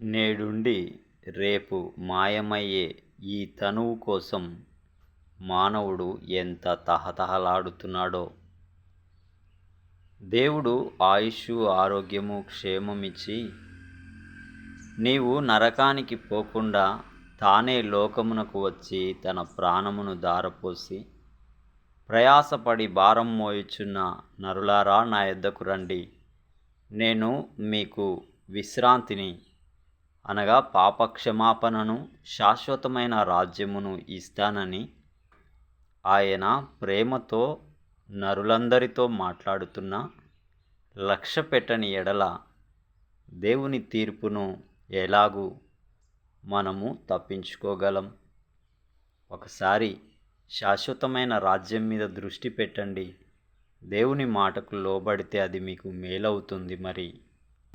నేడుండి రేపు మాయమయ్యే ఈ తనువు కోసం మానవుడు ఎంత తహతహలాడుతున్నాడో. దేవుడు ఆయుష్ ఆరోగ్యము క్షేమమిచ్చి నీవు నరకానికి పోకుండా తానే లోకమునకు వచ్చి తన ప్రాణమును దారపోసి ప్రయాసపడి భారం మోయుచున్న నరులారా నా ఎద్దకు రండి. నేను మీకు విశ్రాంతిని అనగా పాపక్షమాపణను శాశ్వతమైన రాజ్యమును ఇస్తానని ఆయన ప్రేమతో నరులందరితో మాట్లాడుతున్న లక్ష్య పెట్టని ఎడల దేవుని తీర్పును ఎలాగూ మనము తప్పించుకోగలం. ఒకసారి శాశ్వతమైన రాజ్యం మీద దృష్టి పెట్టండి. దేవుని మాటకు లోబడితే అది మీకు మేలవుతుంది మరి.